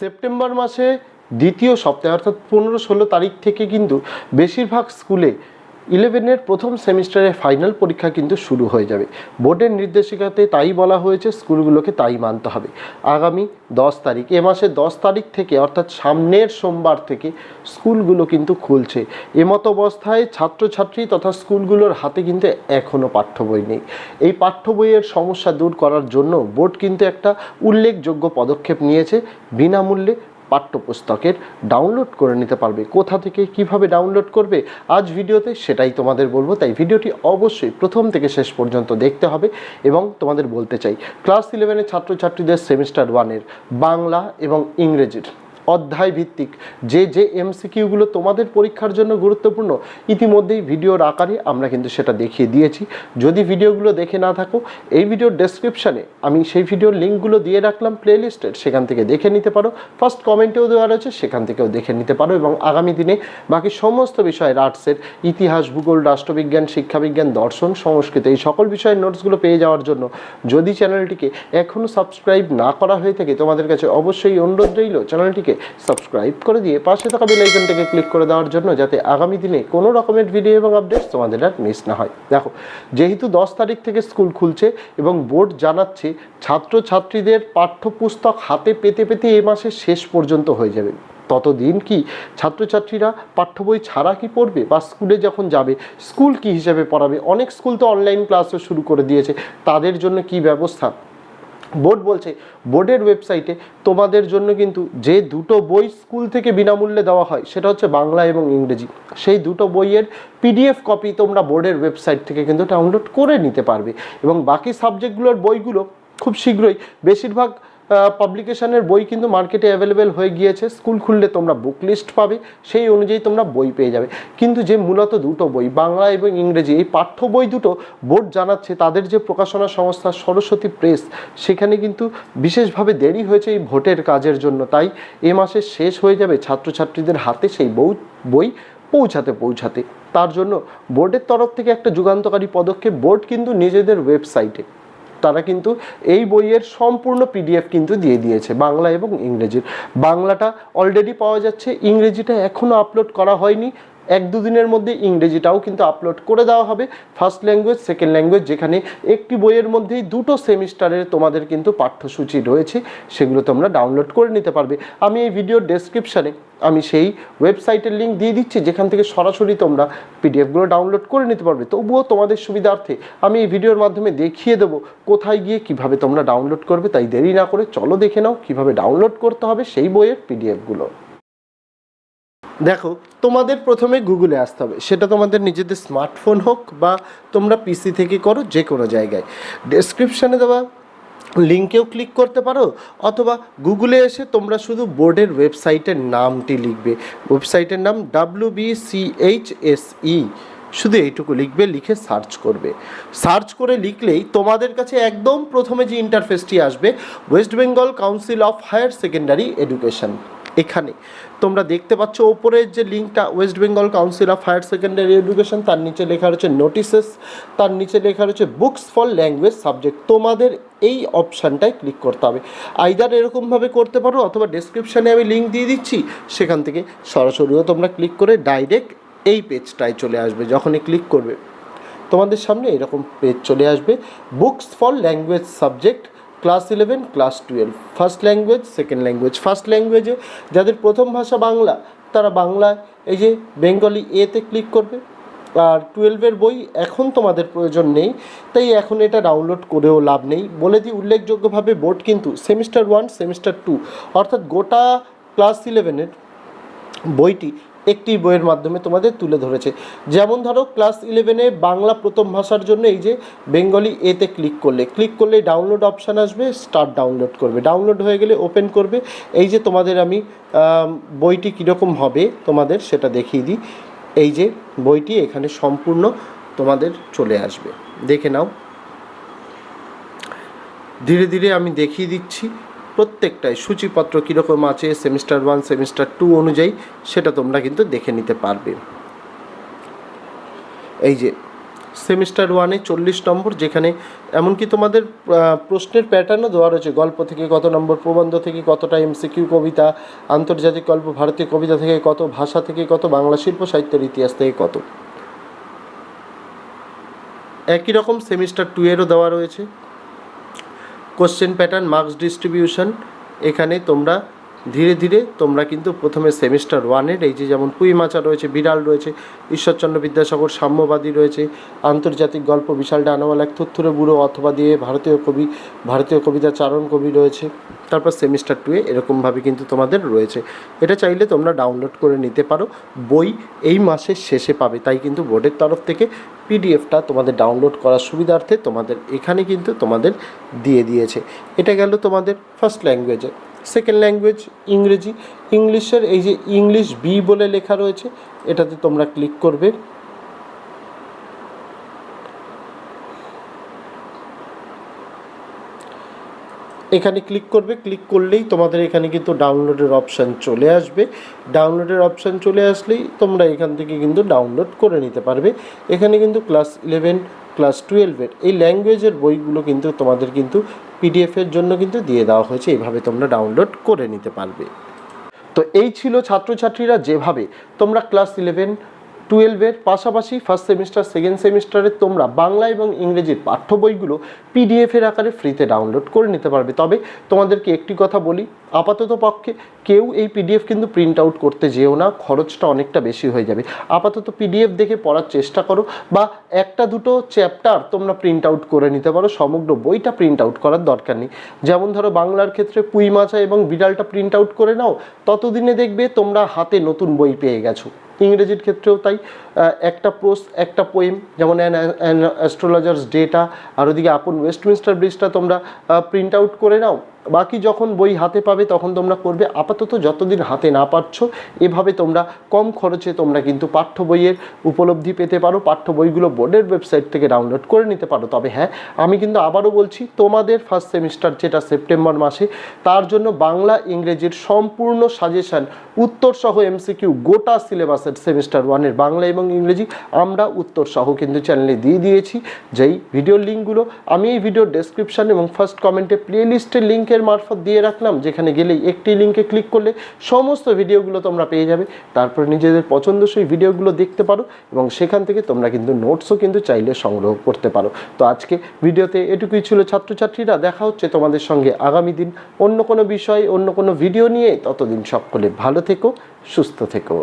September মাসে দ্বিতীয় সপ্তাহে অর্থাৎ পনেরো ষোলো তারিখ থেকে কিন্তু বেশিরভাগ স্কুলে ইলেভেনের প্রথম সেমিস্টারের ফাইনাল পরীক্ষা কিন্তু শুরু হয়ে যাবে। বোর্ডের নির্দেশিকাতে তাই বলা হয়েছে, স্কুলগুলোকে তাই মানতে হবে। আগামী দশ তারিখ, এ মাসের দশ তারিখ থেকে, অর্থাৎ সামনের সোমবার থেকে স্কুলগুলো কিন্তু খুলছে। এমতো অবস্থায় ছাত্রছাত্রী তথা স্কুলগুলোর হাতে কিন্তু এখনও পাঠ্য বই নেই। এই পাঠ্য বইয়ের সমস্যা দূর করার জন্য বোর্ড কিন্তু একটা উল্লেখযোগ্য পদক্ষেপ নিয়েছে। বিনামূল্যে পাঠ্যপুস্তকের ডাউনলোড করে নিতে পারবে। কোথা থেকে কীভাবে ডাউনলোড করবে? আজ ভিডিওতে সেটাই তোমাদের বলব। তাই ভিডিওটি অবশ্যই প্রথম থেকে শেষ পর্যন্ত দেখতে হবে এবং তোমাদের বলতে চাই ক্লাস ইলেভেনের ছাত্রছাত্রীদের সেমিস্টার ওয়ানের বাংলা এবং ইংরেজির অধ্যায় ভিত্তিক যে যে এমসিকিউগুলো তোমাদের পরীক্ষার জন্য গুরুত্বপূর্ণ, ইতিমধ্যেই ভিডিওর আকারে আমরা কিন্তু সেটা দেখিয়ে দিয়েছি। যদি ভিডিওগুলো দেখে না থাকো, এই ভিডিওর ডেসক্রিপশানে আমি সেই ভিডিওর লিঙ্কগুলো দিয়ে রাখলাম প্লেলিস্টের সেখান থেকে দেখে নিতে পারো। ফার্স্ট কমেন্টেও দেওয়া রয়েছে, সেখান থেকেও দেখে নিতে পারো এবং আগামী দিনে বাকি সমস্ত বিষয়ের আর্টসের ইতিহাস, ভূগোল, রাষ্ট্রবিজ্ঞান, শিক্ষাবিজ্ঞান, দর্শন, সংস্কৃত, এই সকল বিষয়ের নোটসগুলো পেয়ে যাওয়ার জন্য যদি চ্যানেলটিকে এখনও সাবস্ক্রাইব না করা হয়ে থাকে, তোমাদের কাছে অবশ্যই অনুরোধ রইল চ্যানেলটিকে সাবস্ক্রাইব করে দিয়ে পাশে থাকা বেল আইকনটাকে ক্লিক করে দেওয়ার জন্য যাতে আগামী দিনে কোনো রকমের ভিডিও এবং আপডেটস তোমাদের আর মিস না হয়। দেখো, যেহেতু দশ তারিখ থেকে স্কুল খুলছে এবং বোর্ড জানাচ্ছে, ছাত্রছাত্রীদের পাঠ্যপুস্তক হাতে পেতে পেতে এ মাসের শেষ পর্যন্ত হয়ে যাবে। ততদিন কি ছাত্রছাত্রীরা পাঠ্য বই ছাড়া কি পড়বে বা স্কুলে যখন যাবে স্কুল কি হিসেবে পড়াবে? অনেক স্কুল তো অনলাইন ক্লাসও শুরু করে দিয়েছে। তাদের জন্য কি ব্যবস্থা? বোর্ড বলছে, বোর্ডের ওয়েবসাইটে তোমাদের জন্য কিন্তু যে দুটো বই স্কুল থেকে বিনামূল্যে দেওয়া হয়, সেটা হচ্ছে বাংলা এবং ইংরেজি। সেই দুটো বইয়ের পিডিএফ কপি তোমরা বোর্ডের ওয়েবসাইট থেকে কিন্তু ডাউনলোড করে নিতে পারবে। এবং বাকি সাবজেক্টগুলোর বইগুলো খুব শীঘ্রই, বেশিরভাগ পাবলিকেশনের বই কিন্তু মার্কেটে অ্যাভেলেবেল হয়ে গিয়েছে। স্কুল খুললে তোমরা বুক লিস্ট পাবে, সেই অনুযায়ী তোমরা বই পেয়ে যাবে। কিন্তু যে মূলত দুটো বই, বাংলা এবং ইংরেজি, এই পাঠ্য বই দুটো বোর্ড জানাচ্ছে, তাদের যে প্রকাশনা সংস্থা সরস্বতী প্রেস, সেখানে কিন্তু বিশেষভাবে দেরি হয়েছে এই ভোটের কাজের জন্য। তাই এ মাসে শেষ হয়ে যাবে ছাত্রছাত্রীদের হাতে সেই বউ, বই পৌঁছাতে পৌঁছাতে। তার জন্য বোর্ডের তরফ থেকে একটা যুগান্তকারী পদক্ষেপ, বোর্ড কিন্তু নিজেদের ওয়েবসাইটে তারা কিন্তু এই বইয়ের সম্পূর্ণ পিডিএফ কিন্তু দিয়ে দিয়েছে, বাংলা এবং ইংরেজির। বাংলাটা অলরেডি পাওয়া যাচ্ছে, ইংরেজিটা এখনও আপলোড করা হয়নি। এক দুদিনের মধ্যে ইংরেজিটাও কিন্তু আপলোড করে দেওয়া হবে। ফার্স্ট ল্যাঙ্গুয়েজ সেকেন্ড ল্যাঙ্গুয়েজ যেখানে একটি বইয়ের মধ্যেই দুটো সেমিস্টারের তোমাদের কিন্তু পাঠ্যসূচি রয়েছে, সেগুলো তোমরা ডাউনলোড করে নিতে পারবে। আমি এই ভিডিওর ডেসক্রিপশানে আমি সেই ওয়েবসাইটের লিঙ্ক দিয়ে দিচ্ছি, যেখান থেকে সরাসরি তোমরা পিডিএফগুলো ডাউনলোড করে নিতে পারবে। তবুও তোমাদের সুবিধার্থে আমি এই ভিডিওর মাধ্যমে দেখিয়ে দেবো কোথায় গিয়ে কীভাবে তোমরা ডাউনলোড করবে, তাই দেরি না করে চলো দেখে নাও কীভাবে ডাউনলোড করতে হবে সেই বইয়ের পিডিএফগুলো দেখো তোমাদের প্রথমে গুগলে আসতে হবে। সেটা তোমাদের নিজেদের স্মার্টফোন হোক বা তোমরা পিসি থেকে করো যে কোনো জায়গায়। ডেসক্রিপশানে দেওয়া লিঙ্কেও ক্লিক করতে পারো, অথবা গুগলে এসে তোমরা শুধু বোর্ডের ওয়েবসাইটের নামটি লিখবে। ওয়েবসাইটের নাম W B C H S E শুধু এইটুকু লিখবে, লিখে সার্চ করবে। সার্চ করে লিখলেই তোমাদের কাছে একদম প্রথমে যে ইন্টারফেসটি আসবে West Bengal council of higher secondary education এখানে। তোমরা দেখতে পাচ্ছ ওপরের যে লিঙ্কটা West Bengal council of higher secondary education তার নিচে লেখা রয়েছে নোটিসেস তার নিচে লেখা রয়েছে বুকস ফর ল্যাঙ্গুয়েজ সাবজেক্ট তোমাদের এই অপশানটায় ক্লিক করতে হবে। আইদার এরকমভাবে করতে পারো অথবা ডেসক্রিপশানে আমি লিঙ্ক দিয়ে দিচ্ছি, সেখান থেকে সরাসরিও তোমরা ক্লিক করে ডাইরেক্ট এই পেজটায় চলে আসবে, যখনই ক্লিক করবে। তোমাদের সামনে এরকম পেজ চলে আসবে। Books for language subject class eleven class twelve first language second language first ল্যাঙ্গুয়েজে যাদের প্রথম ভাষা বাংলা, তারা বাংলায় এই যে বেঙ্গলি এতে ক্লিক করবে। আর টুয়েলভের বই এখন তোমাদের প্রয়োজন নেই, তাই এখন এটা ডাউনলোড করেও লাভ নেই। বলে দিই উল্লেখযোগ্যভাবে বোর্ড কিন্তু সেমিস্টার ওয়ান সেমিস্টার টু অর্থাৎ গোটা ক্লাস ইলেভেনের বইটি একটি বইয়ের মাধ্যমে তোমাদের তুলে ধরেছে। যেমন ধরো, ক্লাস ইলেভেনে বাংলা প্রথম ভাষার জন্য এই যে বেঙ্গলি এতে ক্লিক করলে। ক্লিক করলে ডাউনলোড অপশান আসবে স্টার্ট ডাউনলোড করবে। ডাউনলোড হয়ে গেলে ওপেন করবে। এই যে তোমাদের আমি, বইটি কীরকম হবে তোমাদের সেটা দেখিয়ে দিই। এই যে বইটি এখানে সম্পূর্ণ তোমাদের চলে আসবে। দেখে নাও। ধীরে ধীরে আমি দেখিয়ে দিচ্ছি। প্রত্যেকটাই সূচিপত্র কীরকম আছে সেমিস্টার ওয়ান সেমিস্টার টু অনুযায়ী সেটা তোমরা কিন্তু দেখে নিতে পারবে। এই যে সেমিস্টার ওয়ানে চল্লিশ নম্বর যেখানে এমনকি তোমাদের প্রশ্নের প্যাটার্নও দেওয়া রয়েছে, গল্প থেকে কত নম্বর, প্রবন্ধ থেকে কতটা এমসিকিউ কবিতা, আন্তর্জাতিক গল্প, ভারতীয় কবিতা থেকে কত, ভাষা থেকে কত, বাংলা শিল্প, সাহিত্যের ইতিহাস থেকে কত। একই রকম সেমিস্টার টু এরও দেওয়া রয়েছে। কোশ্চেন প্যাটার্ন মার্কস ডিস্ট্রিবিউশন এখানে তোমরা ধীরে ধীরে তোমরা কিন্তু প্রথমে সেমিস্টার ওয়ানের এই যে যেমন কুইমাচা রয়েছে, বিড়াল রয়েছে, ঈশ্বরচন্দ্র বিদ্যাসাগর, সাম্যবাদী রয়েছে, আন্তর্জাতিক গল্প, বিশাল ডানাওয়াল, এক থুত্থুরে বুড়ো অথবা দিয়ে ভারতীয় কবি, ভারতীয় কবিতা চারণ কবি রয়েছে। তারপর সেমিস্টার টুয়ে এরকমভাবে কিন্তু তোমাদের রয়েছে। এটা চাইলে তোমরা ডাউনলোড করে নিতে পারো। বই এই মাসের শেষে পাবে। তাই কিন্তু বোর্ডের তরফ থেকে পিডিএফটা তোমাদের ডাউনলোড করার সুবিধার্থে তোমাদের এখানে কিন্তু তোমাদের দিয়ে দিয়েছে। এটা গেল তোমাদের ফার্স্ট ল্যাঙ্গুয়েজে। সেকেন্ড ল্যাঙ্গুয়েজ ইংরেজি। ইংলিশের এই যে ইংলিশ বি বলে লেখা রয়েছে, এটাতে তোমরা ক্লিক করবে। এখানে ক্লিক করবে ক্লিক করলেই তোমাদের এখানে কিন্তু ডাউনলোডের অপশান চলে আসবে। ডাউনলোডের অপশান চলে আসলেই তোমরা এখান থেকে কিন্তু ডাউনলোড করে নিতে পারবে। এখানে কিন্তু ক্লাস ইলেভেন ক্লাস টুয়েলভের এই ল্যাঙ্গুয়েজের বইগুলো কিন্তু তোমাদের কিন্তু পিডিএফের জন্য কিন্তু দিয়ে দেওয়া হয়েছে। এইভাবে তোমরা ডাউনলোড করে নিতে পারবে। তো এই ছিল ছাত্রছাত্রীরা যেভাবে তোমরা ক্লাস ইলেভেন টুয়েলভের পাশাপাশি ফার্স্ট সেমিস্টার সেকেন্ড সেমিস্টারে তোমরা বাংলা এবং ইংরেজির পাঠ্য বইগুলো পিডিএফের আকারে ফ্রিতে ডাউনলোড করে নিতে পারবে। তবে তোমাদেরকে একটি কথা বলি, আপাতত পক্ষে কেউ এই পিডিএফ কিন্তু প্রিন্ট আউট করতে যেও না, খরচটা অনেকটা বেশি হয়ে যাবে। আপাতত পিডিএফ দেখে পড়ার চেষ্টা করো বা একটা দুটো চ্যাপ্টার তোমরা প্রিন্ট আউট করে নিতে পারো, সমগ্র বইটা প্রিন্ট আউট করার দরকার নেই। যেমন ধরো বাংলার ক্ষেত্রে পুঁই মাছা এবং বিড়ালটা প্রিন্ট আউট করে নাও, ততদিনে দেখবে তোমরা হাতে নতুন বই পেয়ে গেছো। ইংরেজির ক্ষেত্রেও তাই একটা প্রোস একটা পোয়েম যেমন অ্যান অ্যান অ্যাস্ট্রোলজার্স ডেটা আর ওদিকে আপন ওয়েস্টমিনস্টার ব্রিজটা তোমরা প্রিন্ট আউট করে নাও। বাকি যখন বই হাতে পাবে, তখন তোমরা করবে আপাতত যতদিন হাতে না পারছ, এভাবে তোমরা কম খরচে তোমরা কিন্তু পাঠ্য বইয়ের উপলব্ধি পেতে পারো। পাঠ্য বইগুলো বোর্ডের ওয়েবসাইট থেকে ডাউনলোড করে নিতে পারো। তবে হ্যাঁ আমি কিন্তু আবারও বলছি, তোমাদের ফার্স্ট সেমিস্টার যেটা সেপ্টেম্বর মাসে, তার জন্য বাংলা, ইংরেজির সম্পূর্ণ সাজেশন উত্তর সহ এমসিকিউ গোটা সিলেবাসের সেমিস্টার ওয়ানের বাংলা এবং ইংরেজি আমরা উত্তরসহ কিন্তু চ্যানেলে দিয়ে দিয়েছি। যেই ভিডিওর লিঙ্কগুলো আমি এই ভিডিওর ডেসক্রিপশন এবং ফার্স্ট কমেন্টে প্লে লিস্টের লিঙ্কের মারফত দিয়ে রাখলাম, যেখানে গেলেই একটি লিঙ্কে ক্লিক করলে সমস্ত ভিডিওগুলো তোমরা পেয়ে যাবে। তারপরে নিজেদের পছন্দসই ভিডিওগুলো দেখতে পারো এবং সেখান থেকে তোমরা কিন্তু নোটসও কিন্তু চাইলে সংগ্রহ করতে পারো। তো আজকে ভিডিওতে এটুকুই ছিল ছাত্রছাত্রীরা, দেখা হচ্ছে তোমাদের সঙ্গে আগামী দিন অন্য কোনো বিষয়, অন্য কোনো ভিডিও নিয়ে। ততদিন সকলে ভালো থেকো, সুস্থ থেকো।